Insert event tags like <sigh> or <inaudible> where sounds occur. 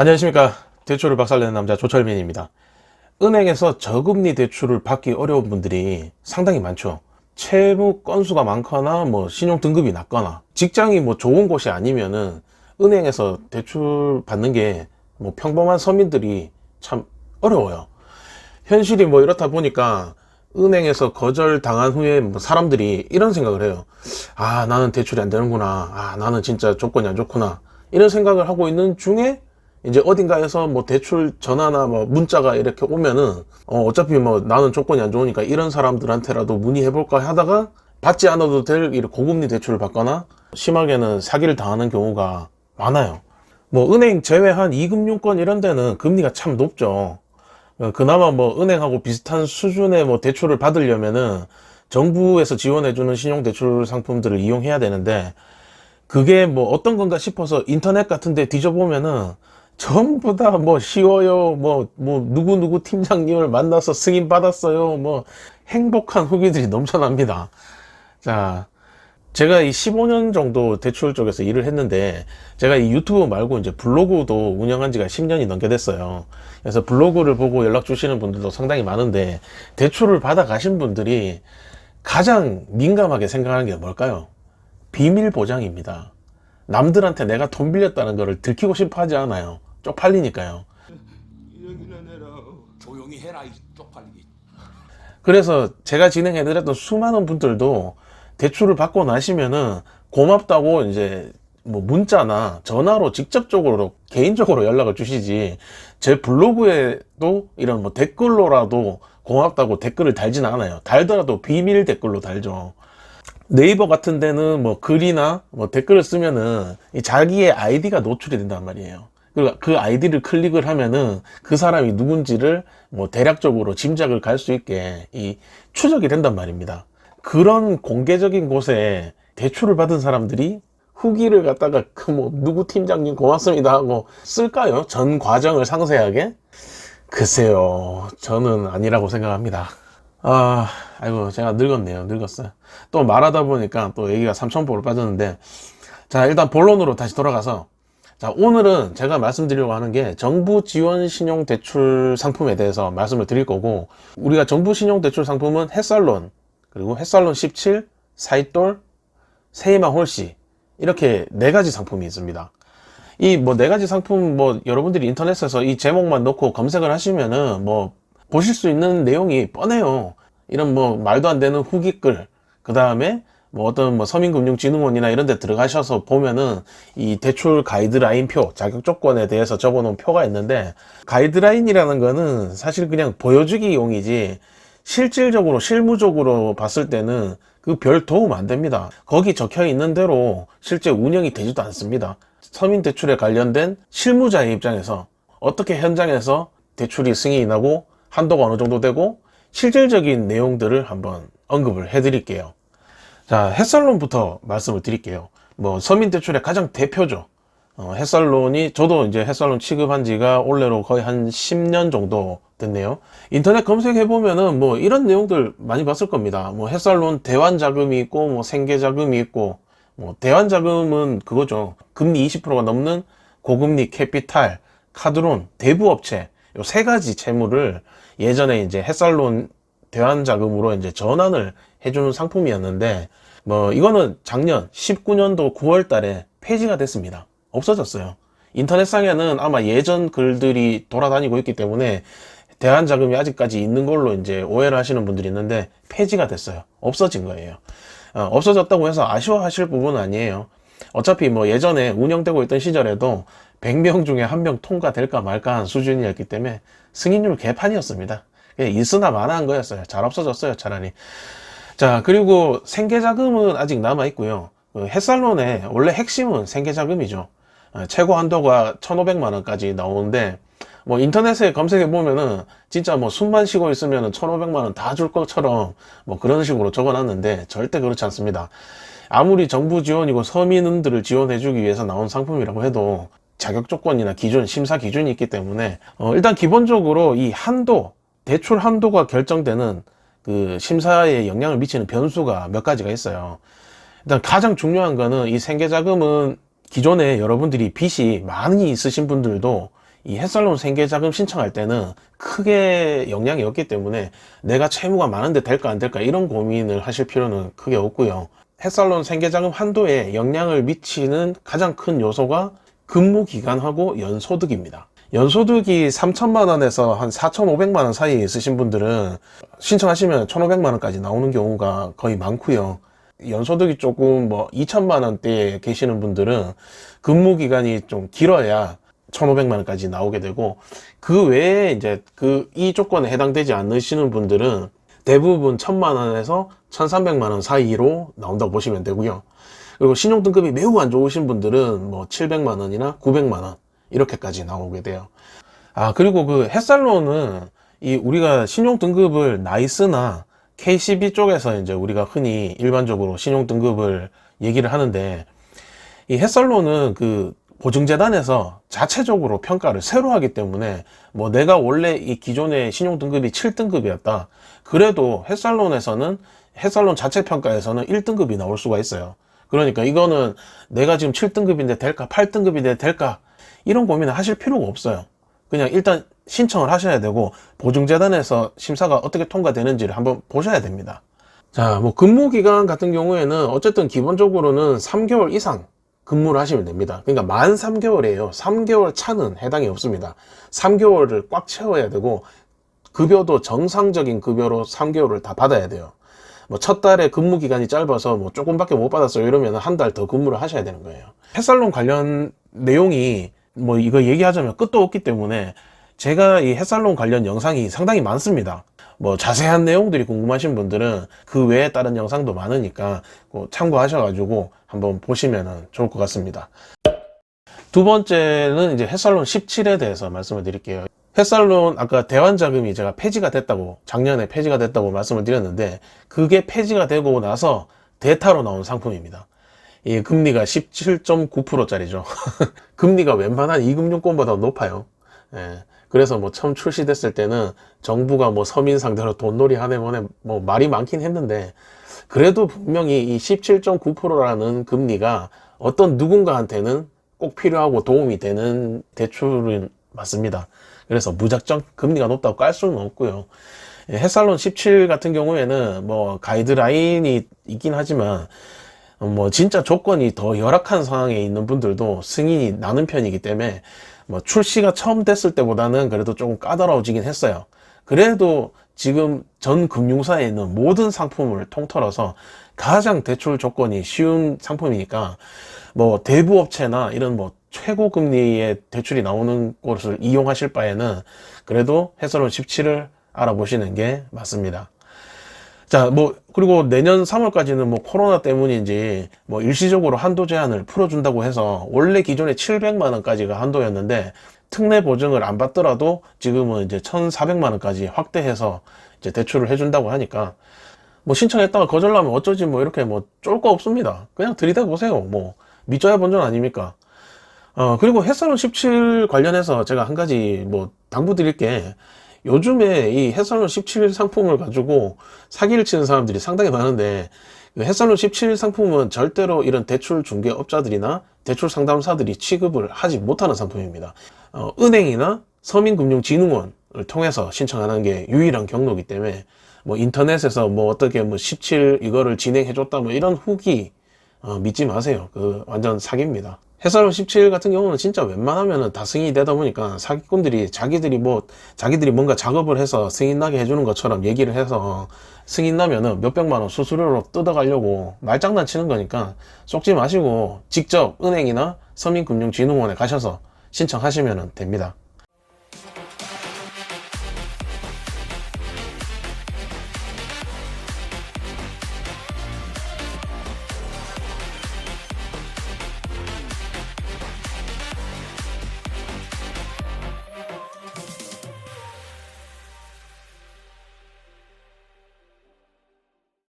안녕하십니까. 대출을 박살내는 남자 조철민입니다. 은행에서 저금리 대출을 받기 어려운 분들이 상당히 많죠. 채무 건수가 많거나 뭐 신용 등급이 낮거나 직장이 뭐 좋은 곳이 아니면은 은행에서 대출 받는 게 뭐 평범한 서민들이 참 어려워요. 현실이 뭐 이렇다 보니까 은행에서 거절 당한 후에 뭐 사람들이 이런 생각을 해요. 아, 나는 대출이 안 되는구나. 아, 나는 진짜 조건이 안 좋구나. 이런 생각을 하고 있는 중에 이제 어딘가에서 뭐 대출 전화나 뭐 문자가 이렇게 오면은 어, 어차피 뭐 나는 조건이 안 좋으니까 이런 사람들한테라도 문의해 볼까 하다가 받지 않아도 될 고금리 대출을 받거나 심하게는 사기를 당하는 경우가 많아요. 뭐 은행 제외한 이금융권 이런 데는 금리가 참 높죠. 어, 그나마 뭐 은행하고 비슷한 수준의 뭐 대출을 받으려면은 정부에서 지원해주는 신용대출 상품들을 이용해야 되는데 그게 뭐 어떤 건가 싶어서 인터넷 같은 데 뒤져보면은 전부 다 뭐 쉬워요. 뭐, 뭐, 누구누구 팀장님을 만나서 승인 받았어요. 뭐, 행복한 후기들이 넘쳐납니다. 자, 제가 이 15년 정도 대출 쪽에서 일을 했는데, 제가 이 유튜브 말고 이제 블로그도 운영한 지가 10년이 넘게 됐어요. 그래서 블로그를 보고 연락 주시는 분들도 상당히 많은데, 대출을 받아 가신 분들이 가장 민감하게 생각하는 게 뭘까요? 비밀 보장입니다. 남들한테 내가 돈 빌렸다는 거를 들키고 싶어 하지 않아요. 쪽팔리니까요. 조용히 해라 이 쪽팔리기 그래서 제가 진행해드렸던 수많은 분들도 대출을 받고 나시면은 고맙다고 이제 뭐 문자나 전화로 직접적으로 개인적으로 연락을 주시지 제 블로그에도 이런 뭐 댓글로라도 고맙다고 댓글을 달지는 않아요. 달더라도 비밀 댓글로 달죠. 네이버 같은 데는 뭐 글이나 뭐 댓글을 쓰면은 이 자기의 아이디가 노출이 된단 말이에요. 그리고 그 아이디를 클릭을 하면은 그 사람이 누군지를 뭐 대략적으로 짐작을 갈 수 있게 이 추적이 된단 말입니다. 그런 공개적인 곳에 대출을 받은 사람들이 후기를 갖다가 그 뭐 누구 팀장님 고맙습니다 하고 쓸까요? 전 과정을 상세하게? 글쎄요. 저는 아니라고 생각합니다. 아, 아이고, 제가 늙었네요. 늙었어요. 또 말하다 보니까 또 얘기가 삼천포로 빠졌는데, 자, 일단 본론으로 다시 돌아가서, 자, 오늘은 제가 말씀드리려고 하는 게 정부 지원 신용 대출 상품에 대해서 말씀을 드릴 거고, 우리가 정부 신용 대출 상품은 햇살론, 그리고 햇살론 17, 사이돌, 세이마 홀씨, 이렇게 네 가지 상품이 있습니다. 이 뭐 네 가지 상품 뭐 여러분들이 인터넷에서 이 제목만 넣고 검색을 하시면은 뭐 보실 수 있는 내용이 뻔해요. 이런 뭐 말도 안 되는 후기글, 그 다음에 뭐 어떤 뭐 서민금융진흥원이나 이런 데 들어가셔서 보면은 이 대출 가이드라인 표, 자격 조건에 대해서 적어 놓은 표가 있는데 가이드라인이라는 거는 사실 그냥 보여주기 용이지 실질적으로 실무적으로 봤을 때는 그 별 도움 안 됩니다. 거기 적혀 있는 대로 실제 운영이 되지도 않습니다. 서민 대출에 관련된 실무자의 입장에서 어떻게 현장에서 대출이 승인이 나고 한도가 어느 정도 되고 실질적인 내용들을 한번 언급을 해 드릴게요. 자, 햇살론부터 말씀을 드릴게요. 뭐 서민 대출의 가장 대표죠. 어, 햇살론이 저도 이제 햇살론 취급한 지가 올해로 거의 한 10년 정도 됐네요. 인터넷 검색해 보면은 뭐 이런 내용들 많이 봤을 겁니다. 뭐 햇살론 대환 자금이 있고 뭐 생계 자금이 있고 뭐 대환 자금은 그거죠. 금리 20%가 넘는 고금리 캐피탈, 카드론, 대부업체 요 세 가지 채무를 예전에 이제 햇살론 대환 자금으로 이제 전환을 해주는 상품이었는데 뭐 이거는 작년 19년도 9월 달에 폐지가 됐습니다. 없어졌어요. 인터넷상에는 아마 예전 글들이 돌아다니고 있기 때문에 대한 자금이 아직까지 있는 걸로 이제 오해를 하시는 분들이 있는데 폐지가 됐어요. 없어진 거예요. 어, 없어졌다고 해서 아쉬워하실 부분은 아니에요. 어차피 뭐 예전에 운영되고 있던 시절에도 100명 중에 한 명 통과될까 말까 한 수준이었기 때문에 승인율 개판이었습니다. 있으나 마나한 거였어요. 잘 없어졌어요, 차라리. 자, 그리고 생계자금은 아직 남아 있고요. 그 햇살론의 원래 핵심은 생계자금이죠. 어, 최고 한도가 1,500만 원까지 나오는데 뭐 인터넷에 검색해 보면은 진짜 뭐 숨만 쉬고 있으면은 1,500만 원 다 줄 것처럼 뭐 그런 식으로 적어 놨는데 절대 그렇지 않습니다. 아무리 정부 지원이고 서민들을 지원해 주기 위해서 나온 상품이라고 해도 자격 조건이나 기준, 심사 기준이 있기 때문에 어, 일단 기본적으로 이 한도, 대출 한도가 결정되는 그 심사에 영향을 미치는 변수가 몇 가지가 있어요. 일단 가장 중요한 거는 이 생계자금은 기존에 여러분들이 빚이 많이 있으신 분들도 이 햇살론 생계자금 신청할 때는 크게 영향이 없기 때문에 내가 채무가 많은데 될까 안 될까 이런 고민을 하실 필요는 크게 없고요. 햇살론 생계자금 한도에 영향을 미치는 가장 큰 요소가 근무 기간하고 연소득입니다. 연소득이 3천만 원에서 한 4,500만 원 사이에 있으신 분들은 신청하시면 1,500만 원까지 나오는 경우가 거의 많고요. 연소득이 조금 뭐 2천만 원대에 계시는 분들은 근무 기간이 좀 길어야 1,500만 원까지 나오게 되고 그 외에 이제 그 이 조건에 해당되지 않으시는 분들은 대부분 1,000만 원에서 1,300만 원 사이로 나온다고 보시면 되고요. 그리고 신용 등급이 매우 안 좋으신 분들은 뭐 700만 원이나 900만 원 이렇게까지 나오게 돼요. 아 그리고 그 햇살론은 이 우리가 신용 등급을 나이스나 KCB 쪽에서 이제 우리가 흔히 일반적으로 신용 등급을 얘기를 하는데 이 햇살론은 그 보증재단에서 자체적으로 평가를 새로 하기 때문에 뭐 내가 원래 이 기존의 신용 등급이 7등급이었다. 그래도 햇살론에서는 햇살론 자체 평가에서는 1등급이 나올 수가 있어요. 그러니까 이거는 내가 지금 7등급인데 될까? 8등급인데 될까? 이런 고민을 하실 필요가 없어요. 그냥 일단 신청을 하셔야 되고 보증재단에서 심사가 어떻게 통과되는지를 한번 보셔야 됩니다. 자, 뭐 근무 기간 같은 경우에는 어쨌든 기본적으로는 3개월 이상 근무를 하시면 됩니다. 그러니까 만 3개월이에요. 3개월 차는 해당이 없습니다. 3개월을 꽉 채워야 되고 급여도 정상적인 급여로 3개월을 다 받아야 돼요. 뭐 첫 달에 근무 기간이 짧아서 뭐 조금밖에 못 받았어요 이러면 한 달 더 근무를 하셔야 되는 거예요. 햇살론 관련 내용이 뭐 이거 얘기하자면 끝도 없기 때문에 제가 이 햇살론 관련 영상이 상당히 많습니다. 뭐 자세한 내용들이 궁금하신 분들은 그 외에 다른 영상도 많으니까 그 참고하셔가지고 한번 보시면 좋을 것 같습니다. 두 번째는 이제 햇살론 17에 대해서 말씀을 드릴게요. 햇살론 아까 대환자금이 제가 폐지가 됐다고 작년에 폐지가 됐다고 말씀을 드렸는데 그게 폐지가 되고 나서 대타로 나온 상품입니다. 이 금리가 17.9%짜리죠. <laughs> 금리가 웬만한 이금융권보다 높아요. 예. 그래서 뭐 처음 출시됐을 때는 정부가 뭐 서민 상대로 돈놀이 하네 뭐네 뭐 말이 많긴 했는데 그래도 분명히 이 17.9%라는 금리가 어떤 누군가한테는 꼭 필요하고 도움이 되는 대출은 맞습니다. 그래서 무작정 금리가 높다고 깔 수는 없고요. 예, 햇살론 17 같은 경우에는 뭐 가이드라인이 있긴 하지만 어, 뭐 진짜 조건이 더 열악한 상황에 있는 분들도 승인이 나는 편이기 때문에 뭐 출시가 처음 됐을 때보다는 그래도 조금 까다로워지긴 했어요. 그래도 지금 전 금융사에 있는 모든 상품을 통틀어서 가장 대출 조건이 쉬운 상품이니까 뭐 대부업체나 이런 뭐 최고 금리의 대출이 나오는 곳을 이용하실 바에는 그래도 해설론 17을 알아보시는 게 맞습니다. 자, 뭐, 그리고 내년 3월까지는 뭐 코로나 때문인지 뭐 일시적으로 한도 제한을 풀어준다고 해서 원래 기존에 700만원까지가 한도였는데 특례 보증을 안 받더라도 지금은 이제 1,400만원까지 확대해서 이제 대출을 해준다고 하니까 뭐 신청했다가 거절나면 어쩌지 뭐 이렇게 뭐 쫄 거 없습니다. 그냥 들이대 보세요. 뭐 믿져야 본전 아닙니까? 어, 그리고 햇살론 17 관련해서 제가 한 가지 뭐 당부 드릴 게 요즘에 이 햇살론 17 상품을 가지고 사기를 치는 사람들이 상당히 많은데 그 햇살론 17 상품은 절대로 이런 대출 중개업자들이나 대출 상담사들이 취급을 하지 못하는 상품입니다. 어, 은행이나 서민금융진흥원을 통해서 신청하는 게 유일한 경로이기 때문에 뭐 인터넷에서 뭐 어떻게 뭐 17 이거를 진행해 줬다 뭐 이런 후기 어, 믿지 마세요. 그 완전 사기입니다. 해설론 17 같은 경우는 진짜 웬만하면은 다 승인이 되다 보니까 사기꾼들이 자기들이 뭐 자기들이 뭔가 작업을 해서 승인 나게 해주는 것처럼 얘기를 해서 승인 나면은 몇백만 원 수수료로 뜯어가려고 말장난 치는 거니까 속지 마시고 직접 은행이나 서민금융진흥원에 가셔서 신청하시면 됩니다.